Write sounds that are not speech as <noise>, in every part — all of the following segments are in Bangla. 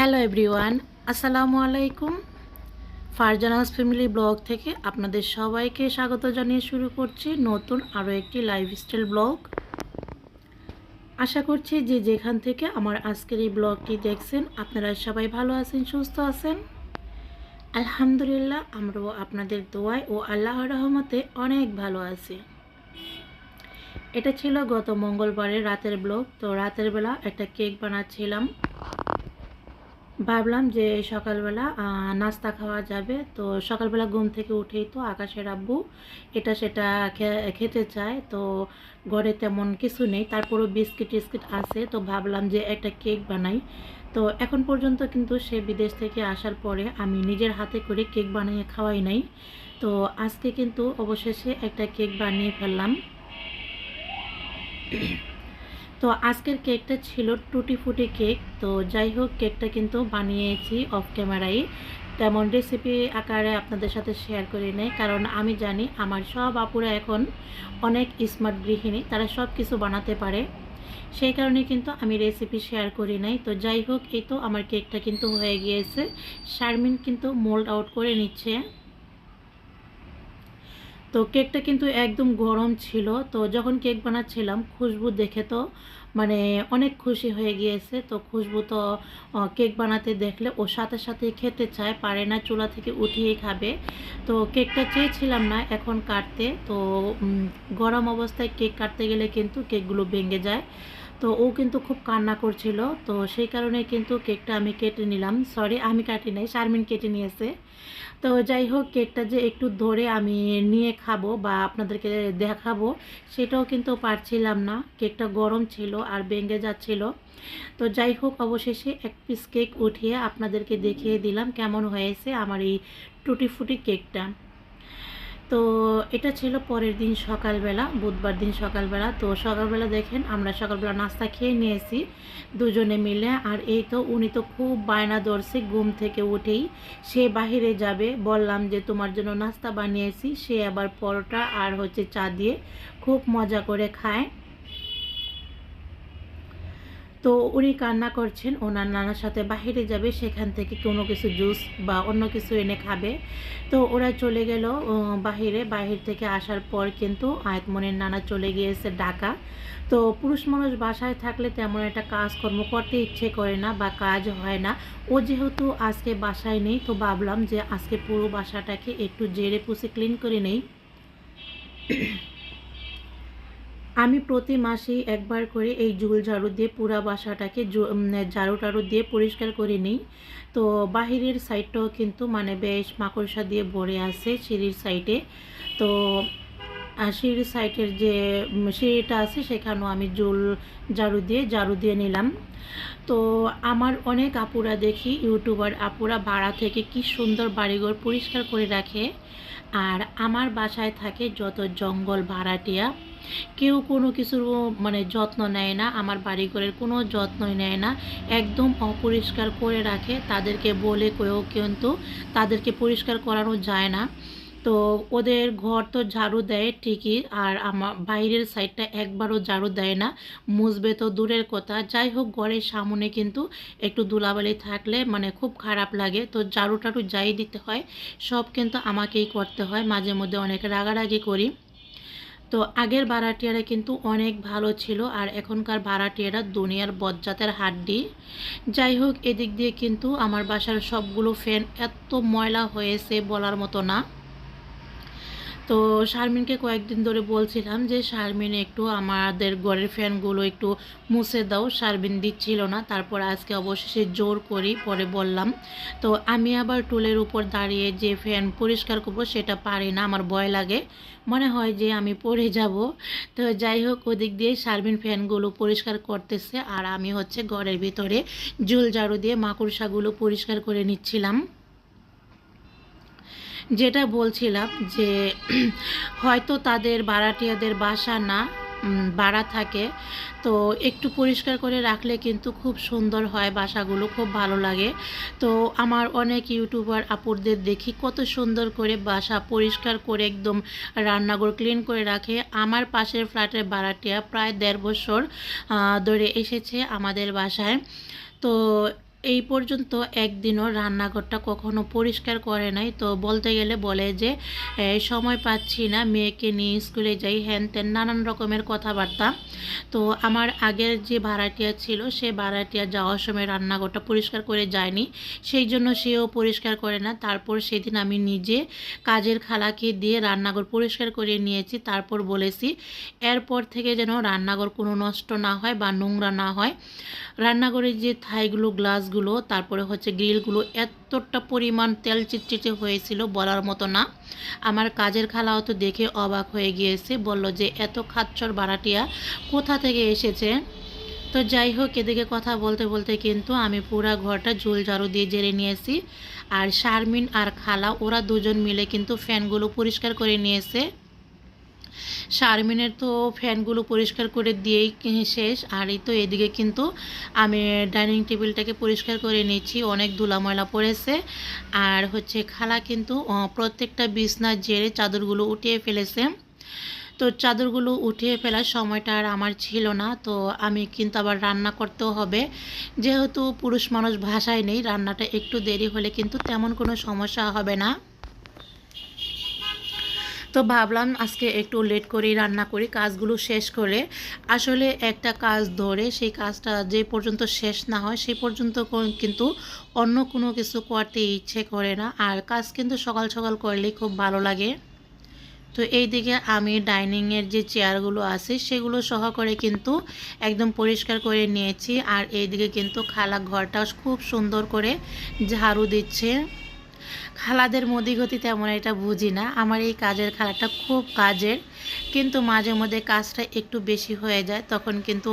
হ্যালো এভরিওয়ান, আসসালামু আলাইকুম। ফারজানাস ফ্যামিলি ব্লগ থেকে আপনাদের সবাইকে স্বাগত জানিয়ে শুরু করছি নতুন আরও একটি লাইফস্টাইল ব্লগ। আশা করছি যে যেখান থেকে আমার আজকের এই ব্লগটি দেখছেন, আপনারা সবাই ভালো আছেন, সুস্থ আছেন। আলহামদুলিল্লাহ, আমরাও আপনাদের দোয়ায় ও আল্লাহর রহমতে অনেক ভালো আছি। এটা ছিল গত মঙ্গলবারের রাতের ব্লগ, তো রাতের বেলা একটা কেক বানাচ্ছিলাম। ভাবলাম যে সকালবেলা নাস্তা খাওয়া যাবে। তো সকালবেলা ঘুম থেকে উঠেই তো আকাশের আব্বু এটা সেটা খেতে চায়। তো ঘরে তেমন কিছু নেই, তারপরও বিস্কিট টিস্কিট আছে। তো ভাবলাম যে একটা কেক বানাই। তো এখন পর্যন্ত কিন্তু সে বিদেশ থেকে আসার পরে আমি নিজের হাতে করে কেক বানিয়ে খাওয়াই নাই। তো আজকে কিন্তু অবশেষে একটা কেক বানিয়ে ফেললাম। তো আজকের কেকটা ছিল টুটি ফুটি কেক। তো যাই হোক, কেকটা কিন্তু বানিয়েছি অফ ক্যামেরায় তেমন রেসিপি আকারে আপনাদের সাথে শেয়ার করি নাই, কারণ আমি জানি আমার সব আপুরা এখন অনেক স্মার্ট গৃহিণী, তারা সব কিছু বানাতে পারে। সেই কারণে কিন্তু আমি রেসিপি শেয়ার করি নাই। তো যাই হোক, এই তো আমার কেকটা কিন্তু হয়ে গিয়েছে। শারমিন কিন্তু মোল্ড আউট করে নিচ্ছে। তো কেকটা কিন্তু একদম গরম ছিল। তো যখন কেক বানাচ্ছিলাম, খুশবু দেখে তো মানে অনেক খুশি হয়ে গিয়েছে। তো খুশবু তো কেক বানাতে দেখলে ও সাথে সাথে খেতে চায়, পারে না, চুলা থেকে উঠিয়ে খাবে। তো কেকটা চেয়েছিলাম না এখন কাটতে। তো গরম অবস্থায় কেক কাটতে গেলে কিন্তু কেকগুলো ভেঙে যায়। তো ও কিন্তু খুব কান্না করছিল। তো সেই কারণে কিন্তু কেকটা আমি কেটে নিলাম। সরি আমি কাটি নাই, শারমিন কেটে নিয়েছে। তো যাই হোক, কেকটা যে একটু ধরে আমি নিয়ে খাব বা আপনাদেরকে দেখাবো, সেটাও কিন্তু পারছিলাম না। কেকটা গরম ছিল আর ভেঙে যাচ্ছিল। তো যাই হোক, অবশেষে এক পিস কেক উঠিয়ে আপনাদেরকে দেখিয়ে দিলাম কেমন হয়েছে আমার এই টুটি ফুটি কেকটা। তো এটা ছিল পরের দিন সকালবেলা, বুধবার দিন সকালবেলা। তো সকালবেলা দেখেন, আমরা সকালবেলা নাস্তা খেয়ে নিয়েছি দুজনে মিলে। আর এই তো উনি তো খুব বায়না ধরছে ঘুম থেকে উঠেই। সে বাহিরে যাবে, বললাম যে তোমার জন্য নাস্তা বানিয়েছি। সে আবার পরোটা আর হচ্ছে চা দিয়ে খুব মজা করে খায়। তো উনি কান্না করছেন, ওনার নানার সাথে বাহিরে যাবে, সেখান থেকে কোনো কিছু জুস বা অন্য কিছু এনে খাবে। তো ওরা চলে গেল বাহিরে। বাহির থেকে আসার পর কিন্তু আয়তমনের নানা চলে গিয়েছে ঢাকা। তো পুরুষ মানুষ বাসায় থাকলে তেমন একটা কাজকর্ম করতে ইচ্ছে করে না বা কাজ হয় না। ও যেহেতু আজকে বাসায় নেই, তো ভাবলাম যে আজকে পুরো বাসাটাকে একটু জেরে পুষে ক্লিন করে নেই। আমি প্রতি মাসেই একবার করে এই জুল ঝাড়ু দিয়ে পুরা বাসাটাকে ঝাড়ু টাড়ু দিয়ে পরিষ্কার করে নিই। তো বাহিরের সাইডটাও কিন্তু মানে বেশ মাকড়সা দিয়ে ভরে আছে সিঁড়ির সাইডে। তো সিঁড়ির সাইডের যে সিঁড়িটা আছে সেখানেও আমি জুল ঝাড়ু দিয়ে ঝাড়ু দিয়ে নিলাম। তো আমার অনেক আপুরা দেখি, ইউটিউবার আপুরা ভাড়া থেকে কি সুন্দর বাড়িঘর পরিষ্কার করে রাখে। আর আমার বাসায় থাকে যত জঙ্গল ভাড়াটিয়া কেউ কোনো কিছুর মানে যত্ন নেয় না, আমার বাড়িঘরের কোনো যত্নই নেয় না, একদম অপরিষ্কার করে রাখে, তাদেরকে বলে কেউ কিন্তু তাদেরকে পরিষ্কার করানো যায় না। তো ওদের ঘর তো ঝাড়ু দেয় ঠিকই, আর আমার বাইরের সাইডটা একবারও ঝাড়ু দেয় না, মুছবে তো দূরের কথা। যাই হোক, ঘরের সামনে কিন্তু একটু ধুলাবালি থাকলে মানে খুব খারাপ লাগে, তো ঝাড়ু টাড়ু যাই দিতে হয়, সব কিন্তু আমাকেই করতে হয়, মাঝে মধ্যে অনেক রাগারাগি করি। তো আগের ভাড়াটিয়ারা কিন্তু অনেক ভালো ছিল আর এখনকার ভাড়াটিয়ারা দুনিয়ার বজ্জাতের হাড্ডি। যাই হোক, এদিক দিয়ে কিন্তু আমার বাসার সবগুলো ফ্যান এত ময়লা হয়েছে বলার মতো না। তো শারমিনকে কয়েকদিন ধরে বলছিলাম যে, শারমিন, একটু আমাদের ঘরের ফ্যানগুলো একটু মুছে দাও। শারমিন দিচ্ছিল না। তারপর আজকে অবশেষে জোর করি পরে বললাম, তো আমি আবার টুলের উপর দাঁড়িয়ে যে ফ্যান পরিষ্কার করব সেটা পারি না, আমার ভয় লাগে। মনে হয় যে আমি পড়ে যাব। তো যাই হোক, ওদিক দিয়ে শারমিন ফ্যানগুলো পরিষ্কার করতেছে আর আমি হচ্ছে ঘরের ভিতরে জুল ঝাড়ু দিয়ে মাকড়সাগুলো পরিষ্কার করে নিচ্ছিলাম। যেটা বলছিলাম যে, হয়তো তাদের ভাড়াটিয়াদের বাসা না বাড়া থাকে। তো একটু পরিষ্কার করে রাখলে কিন্তু খুব সুন্দর হয় বাসাগুলো, খুব ভালো লাগে। তো আমার অনেক ইউটিউবার আপুরদের দেখি কত সুন্দর করে বাসা পরিষ্কার করে একদম রান্নাঘর ক্লিন করে রাখে। আমার পাশের ফ্ল্যাটের ভাড়াটিয়া প্রায় দেড় বছর ধরে এসেছে আমাদের বাসায়। তো এই পর্যন্ত একদিনও রান্নাঘরটা কখনো পরিষ্কার করে নাই। তো বলতে গেলে বলে যে সময় পাচ্ছি না, মেয়েকে নিয়ে স্কুলে যাই হ্যান ত্যান নানান রকমের কথাবার্তা। তো আমার আগের যে ভাড়াটিয়া ছিল, সে ভাড়াটিয়া যাওয়ার সময় রান্নাঘরটা পরিষ্কার করে যায়নি। সেই জন্য সেও পরিষ্কার করে না। তারপর সেদিন আমি নিজে কাজের খালাকে দিয়ে রান্নাঘর পরিষ্কার করে নিয়েছি। তারপর বলেছি, এরপর থেকে যেন রান্নাঘর কোনো নষ্ট না হয় বা নোংরা না হয়। রান্নাঘরের যে থাইগুলো গ্লাসগুলো তারপরে হচ্ছে গ্রিলগুলো এতটা পরিমাণ তেল চিটচিটে হয়েছিল বলার মতো না। আমার কাজের খালাও তো দেখে অবাক হয়ে গিয়েছে, বলল যে, এত খাচ্ছর বাড়াটিয়া কোথা থেকে এসেছে? তো যাই হোক, এদিকে কথা বলতে বলতে কিন্তু আমি পুরা ঘরটা ঝুল ঝাড়ু দিয়ে জেরে নিয়েছি। আর শারমিন আর খালা, ওরা দুজন মিলে কিন্তু ফ্যানগুলো পরিষ্কার করে নিয়েছে। শারমিনের তো ফ্যানগুলো পরিষ্কার করে দিয়েই শেষ, আর এই তো এদিকে কিন্তু আমি ডাইনিং টেবিলটাকে পরিষ্কার করে নিচ্ছি অনেক ধুলা ময়লা পড়েছে। আর হচ্ছে খালা কিন্তু প্রত্যেকটা বিছনার জেরে চাদরগুলো উঠিয়ে ফেলেছে। তো চাদরগুলো উঠিয়ে ফেলার সময়টা আর আমার ছিল না, তো আমি কিন্তু আবার রান্না করতেও হবে। যেহেতু পুরুষ মানুষ ভাষায় নেই, রান্নাটা একটু দেরি হলে কিন্তু তেমন কোনো সমস্যা হবে না। তো ভাবলাম আজকে একটু লেট করেই রান্না করি, কাজগুলো শেষ করে। আসলে একটা কাজ ধরে সেই কাজটা যে পর্যন্ত শেষ না হয় সেই পর্যন্ত কিন্তু অন্য কোনো কিছু করতে ইচ্ছে করে না। আর কাজ কিন্তু সকাল সকাল করলেই খুব ভালো লাগে। তো এই দিকে আমি ডাইনিংয়ের যে চেয়ারগুলো আছে সেগুলো সহ করে কিন্তু একদম পরিষ্কার করে নিয়েছি। আর এইদিকে কিন্তু খালা ঘরটা খুব সুন্দর করে ঝাড়ু দিচ্ছে। খালাদের মদিগতি তেমন এটা বুঝি না। আমার এই কাজের খালাটা খুব কাজের, কিন্তু মাঝে মধ্যে কাজটা একটু বেশি হয়ে যায়, তখন কিন্তু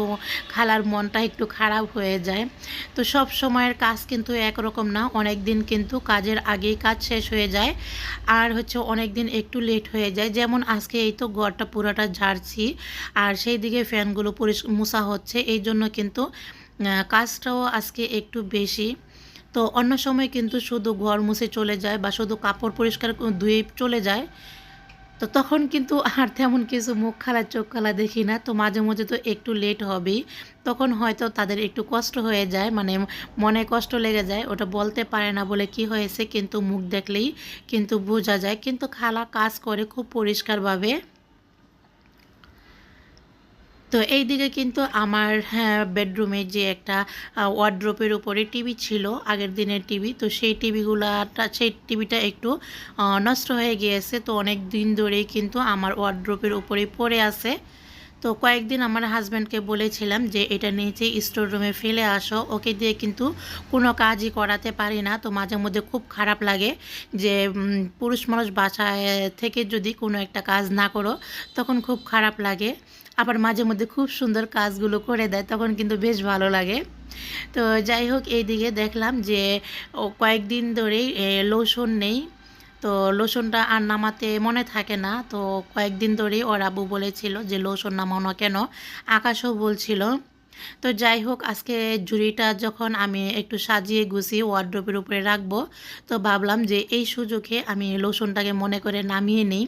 খালার মনটা একটু খারাপ হয়ে যায়। তো সব সময়ের কাজ কিন্তু একরকম না অনেক দিন কিন্তু কাজের আগেই কাজ শেষ হয়ে যায়, আর হচ্ছে অনেক দিন একটু লেট হয়ে যায়। যেমন আজকে এই তো ঘরটা পুরোটা ঝাড়ছি, আর সেই দিকে ফ্যানগুলো পরিষ মোছা হচ্ছে, এই জন্য কিন্তু কাজটাও আজকে একটু বেশি। তো অন্য সময় কিন্তু শুধু ঘর মুছে চলে যায় বা শুধু কাপড় পরিষ্কার ধুয়ে চলে যায়। তো তখন কিন্তু আর তেমন কিছু মুখ খালা, চোখ খালা দেখি না। তো মাঝে মাঝে তো একটু লেট হবেই। তখন হয়তো তাদের একটু কষ্ট হয়ে যায় মানে মনে কষ্ট লেগে যায়। ওটা বলতে পারে না বলে কি হয়েছে, কিন্তু মুখ দেখলেই কিন্তু বোঝা যায়। কিন্তু খালা কাজ করে খুব পরিষ্কারভাবে। তো এই দিকে কিন্তু আমার হ্যাঁ, বেডরুমে যে একটা ওয়ার্ড্রোপের উপরে টিভি ছিল আগের দিনের টিভি তো সেই টিভিগুলাটা সেই টিভিটা একটু নষ্ট হয়ে গিয়েছে। তো অনেক দিন ধরেই কিন্তু আমার ওয়ার্ড্রোপের উপরে পড়ে আছে। তো কয়েকদিন আমার হাজব্যান্ডকে বলেছিলাম যে এটা নিচে স্টোর রুমে ফেলে আসো। ওকে দিয়ে কিন্তু কোনো কাজই করাতে পারি না। তো মাঝে মধ্যে খুব খারাপ লাগে যে পুরুষ মানুষ বাসায় থেকে যদি কোনো একটা কাজ না করো তখন খুব খারাপ লাগে। আবার মাঝে মধ্যে খুব সুন্দর কাজগুলো করে দেয়, তখন কিন্তু বেশ ভালো লাগে। তো যাই হোক, এইদিকে দেখলাম যে কয়েকদিন ধরেই লোশন নেই। তো লোশনটা আর নামাতে মনে থাকে না। তো কয়েকদিন ধরেই ওর আব্বু বলেছিল যে, লোশন নামানো কেন? আকাশও বলছিল। তো যাই হোক, আজকে ঝুড়িটা যখন আমি একটু সাজিয়ে গুছিয়ে ওয়ার্ড্রোপের উপরে রাখব, তো ভাবলাম যে, এই সুযোগে আমি লোশনটাকে মনে করে নামিয়ে নিই।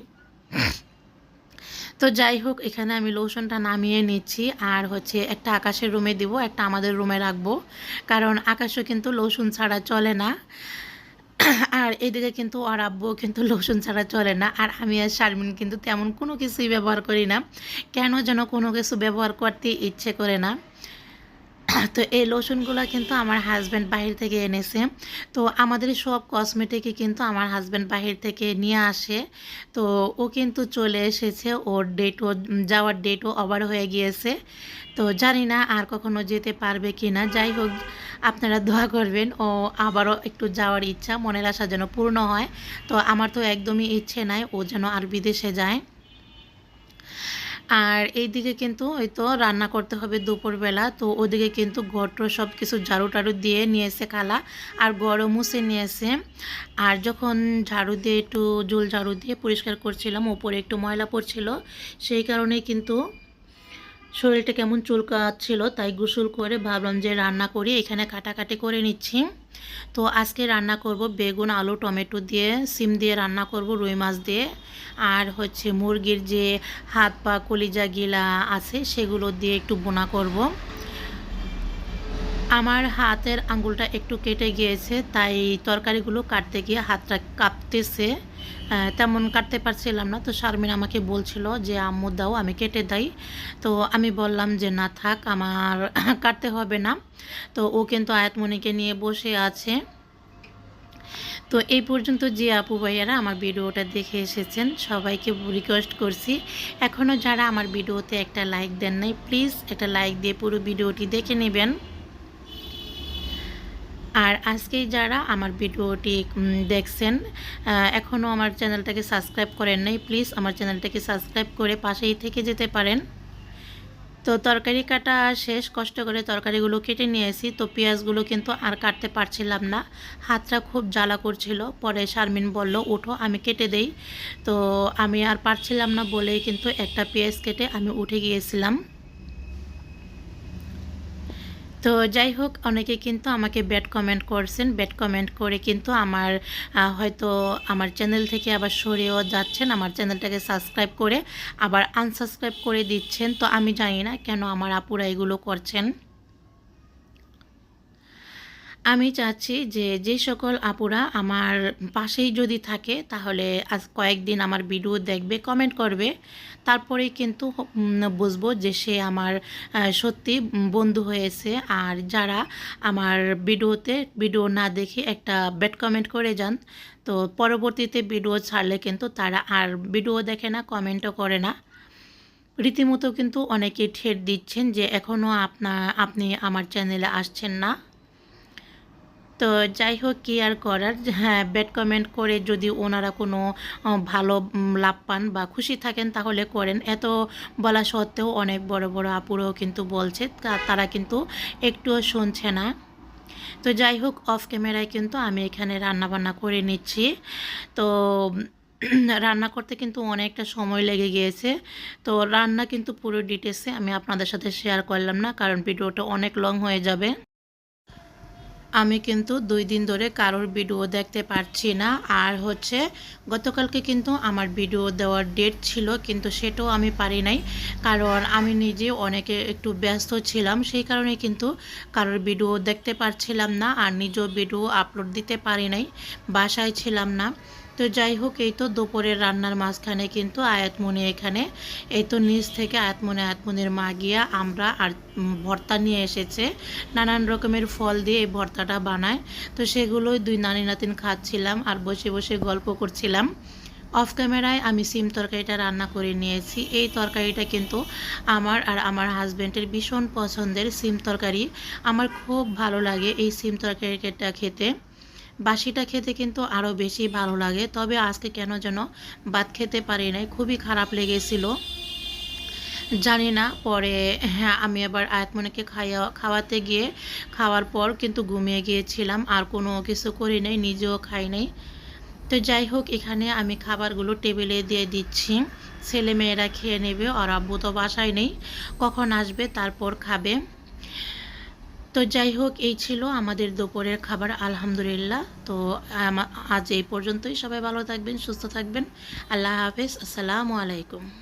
তো যাই হোক, এখানে আমি লোশনটা নামিয়ে নিচ্ছি আর হচ্ছে একটা আকাশের রুমে দিব, একটা আমাদের রুমে রাখব। কারণ আকাশও কিন্তু লোশন ছাড়া চলে না। আর এদিকে কিন্তু আর আব্বু কিন্তু লোশন ছাড়া চলে না। আর আমি আর শারমিন কিন্তু তেমন কোনো কিছুই ব্যবহার করি না। কেন যেন কোনো কিছু ব্যবহার করতে ইচ্ছে করে না। <clears throat> তো এই লোশনগুলো কিন্তু আমার হাজব্যান্ড বাহির থেকে এনেছে। তো আমাদের সব কসমেটিকই কিন্তু আমার হাজব্যান্ড বাহির থেকে নিয়ে আসে। তো ও কিন্তু চলে এসেছে। ওর ডেটও যাওয়ার ডেটও ওভার হয়ে গিয়েছে। তো জানি না আর কখনো যেতে পারবে কি না যাই হোক, আপনারা দোয়া করবেন। ও আবারও একটু যাওয়ার ইচ্ছা, মনের আশা যেন পূর্ণ হয়। তো আমার তো একদমই ইচ্ছে নাই ও যেন আর বিদেশে যায়। আর এইদিকে কিন্তু ওই তো রান্না করতে হবে দুপুরবেলা, তো ওদিকে কিন্তু ঘরটর সব কিছু ঝাড়ু টাড়ু দিয়ে নিয়েছে খালা আর গরম মুছে নিয়েছে। আর যখন ঝাড়ু দিয়ে একটু জল ঝাড়ু দিয়ে পরিষ্কার করছিলাম, ওপরে একটু ময়লা পড়ছিল, সেই কারণে কিন্তু শরীরটা কেমন চুলকাচ্ছিল, তাই গোসল করে ভাবলাম যে রান্না করি, এখানে কাটাকাটি করে নিচ্ছি। তো আজকে রান্না করব বেগুন, আলু, টমেটো দিয়ে, সিম দিয়ে রান্না করব, রুই মাছ দিয়ে। আর হচ্ছে মুরগির যে হাত পা, কলিজা গিলা আছে, সেগুলো দিয়ে একটু বোনা করব। আমার হাতের আঙ্গুলটা একটু কেটে গিয়েছে, তাই তরকারিগুলো কাটতে গিয়ে হাতটা কাঁপতেছে। তেমন কাটতে পারছিলাম না, তো শারমিন আমাকে বলছিল যে, আম্মু, দাও, আমি কেটে দেই। তো আমি বললাম যে, না থাক, আমার <coughs> কাটতে হবে না। তো ও কিন্তু আয়াতমণিকে নিয়ে বসে আছে। তো এই পর্যন্ত যে আপু ভাইয়ারা আমার ভিডিওটা দেখে এসেছেন, সবাইকে রিকোয়েস্ট করছি এখনও যারা আমার ভিডিওতে একটা লাইক দেন নাই প্লিজ একটা লাইক দিয়ে পুরো ভিডিওটি দেখে নেবেন। আর আজকেই যারা আমার ভিডিওটি দেখছেন এখনও আমার চ্যানেলটাকে সাবস্ক্রাইব করেন নাই, প্লিজ আমার চ্যানেলটাকে সাবস্ক্রাইব করে পাশেই থেকে যেতে পারেন। তো তরকারি কাটা শেষ, কষ্ট করে তরকারিগুলো কেটে নিয়েছি, তো পেঁয়াজগুলো কিন্তু আর কাটতে পারছিলাম না। হাতটা খুব জ্বালা করছিল, পরে শারমিন বলল উঠো আমি কেটে দেই। তো আমি আর পারছিলাম না বলেই কিন্তু একটা পেঁয়াজ কেটে আমি উঠে গিয়েছিলাম। তো যাই হোক, অনেকে কিন্তু আমাকে ব্যাড কমেন্ট করছেন। ব্যাড কমেন্ট করে কিন্তু আমার হয়তো আমার চ্যানেল থেকে আবার সরেও যাচ্ছেন। আমার চ্যানেলটাকে সাবস্ক্রাইব করে আবার আনসাবস্ক্রাইব করে দিচ্ছেন। তো আমি জানি না কেন আমার আপুরা এগুলো করছেন। আমি চাচ্ছি যে যে সকল আপুরা আমার পাশেই যদি থাকে, তাহলে আজ কয়েকদিন আমার ভিডিও দেখবে কমেন্ট করবে। তারপরেই কিন্তু বুঝব যে সে আমার সত্যি বন্ধু হয়েছে। আর যারা আমার ভিডিওতে ভিডিও না দেখে একটা ব্যাড কমেন্ট করে যান, তো পরবর্তীতে ভিডিও ছাড়লে কিন্তু তারা আর ভিডিও দেখে না কমেন্টও করে না। রীতিমতো কিন্তু অনেকে ঠেট দিচ্ছেন যে এখনও আপনা, আপনি আমার চ্যানেলে আসছেন না। তো যাই হোক, কি আর করার? হ্যাঁ ব্যাড কমেন্ট করে যদি ওনারা কোনো ভালো লাভ পান বা খুশি থাকেন তাহলে করেন। এত বলা সত্ত্বেও অনেক বড় বড় আপুরও কিন্তু বলছে তারা কিন্তু একটুও শুনছে না। তো যাই হোক অফ ক্যামেরায় কিন্তু আমি এখানে রান্না বান্না করে নিচ্ছি। তো, <clears throat> রান্না করতে কিন্তু অনেকটা সময় লেগে গিয়েছে। তো রান্না কিন্তু পুরো ডিটেলসে আমি আপনাদের সাথে শেয়ার করলাম না, কারণ ভিডিওটা অনেক লং হয়ে যাবে। আমি কিন্তু দুই দিন ধরে কারোর ভিডিও দেখতে পারছি না। আর হচ্ছে, গতকালকে কিন্তু আমার ভিডিও দেওয়ার ডেট ছিল, কিন্তু সেটাও আমি পারি নাই। কারণ আমি নিজে অনেকে একটু ব্যস্ত ছিলাম, সেই কারণে কিন্তু কারোর ভিডিও দেখতে পারছিলাম না, আর নিজেও ভিডিও আপলোড দিতে পারি নাই, বাসায় ছিলাম না। তো যাই হোক, এই তো দুপুরের রান্নার মাঝখানে কিন্তু আয়াতমণি এখানে। এই তো নিচ থেকে আয়াতমণি, আয়াতমণির মা গিয়া আমরা আর ভর্তা নিয়ে এসেছে। নানান রকমের ফল দিয়ে এই ভর্তাটা বানায়। তো সেগুলোই দুই নানি নাতিন খাচ্ছিলাম আর বসে বসে গল্প করছিলাম। অফ ক্যামেরায় আমি সিম তরকারিটা রান্না করে নিয়েছি। এই তরকারিটা কিন্তু আমার আর আমার হাজব্যান্ডের ভীষণ পছন্দের সিম তরকারি। আমার খুব ভালো লাগে এই সিম তরকারিটা খেতে। বাসিটা খেতে কিন্তু আরও বেশি ভালো লাগে। তবে আজকে কেন যেন ভাত খেতে পারি নাই, খুবই খারাপ লেগেছিল। জানি না, পরে হ্যাঁ আমি আবার আয়াতমনিকে খাইয়া, খাওয়াতে গিয়ে খাওয়ার পর কিন্তু ঘুমিয়ে গিয়েছিলাম, আর কোনো কিছু করি নাই, নিজেও খাই নাই। তো যাই হোক, এখানে আমি খাবারগুলো টেবিলে দিয়ে দিচ্ছি। ছেলে মেয়েরা খেয়ে নেবে, আর আব্বু তো বাসায় নেই, কখন আসবে, তারপর খাবে। তো যাই হোক, এই ছিল আমাদের দুপুরের খাবার, আলহামদুলিল্লাহ। তো আজ এই পর্যন্তই। সবাই ভালো থাকবেন, সুস্থ থাকবেন। আল্লাহ হাফেজ। আসসালামু আলাইকুম।